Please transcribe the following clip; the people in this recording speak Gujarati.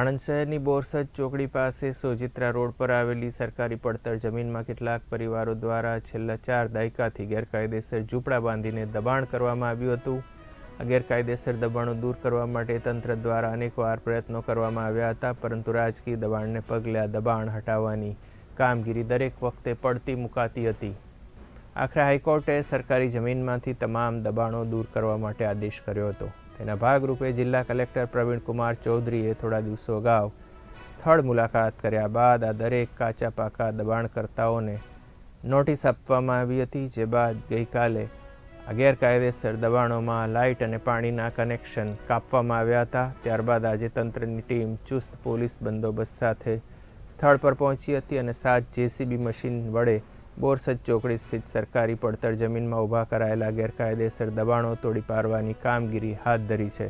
આણંદ શહેરની બોરસદ ચોકડી પાસે સોજિત્રા રોડ પર આવેલી સરકારી પડતર જમીનમાં કેટલાક પરિવારો દ્વારા છેલ્લા ચાર દાયકાથી ગેરકાયદેસર ઝૂંપડા બાંધીને દબાણ કરવામાં આવ્યું હતું. આ ગેરકાયદેસર દબાણો દૂર કરવા માટે તંત્ર દ્વારા અનેકવાર પ્રયત્નો કરવામાં આવ્યા હતા, પરંતુ રાજકીય દબાણને પગલે આ દબાણ હટાવવાની કામગીરી દરેક વખતે પડતી મુકાતી હતી. આખરે હાઈકોર્ટે સરકારી જમીનમાંથી તમામ દબાણો દૂર કરવા માટે આદેશ કર્યો હતો. તેના ભાગરૂપે જિલ્લા કલેક્ટર પ્રવીણકુમાર ચૌધરીએ થોડા દિવસો અગાઉ સ્થળ મુલાકાત કર્યા બાદ આ દરેક કાચા પાકા દબાણકર્તાઓને નોટિસ આપવામાં આવી હતી, જે બાદ ગઈકાલે આ ગેરકાયદેસર દબાણોમાં લાઇટ અને પાણીના કનેક્શન કાપવામાં આવ્યા હતા. ત્યારબાદ આજે તંત્રની ટીમ ચુસ્ત પોલીસ બંદોબસ્ત સાથે સ્થળ પર પહોંચી હતી અને સાત જેસીબી મશીન વડે બોરસદ ચોકડી સ્થિત સરકારી પડતર જમીનમાં ઊભા કરાયેલા ગેરકાયદેસર દબાણો તોડી પાડવાની કામગીરી હાથ ધરી છે.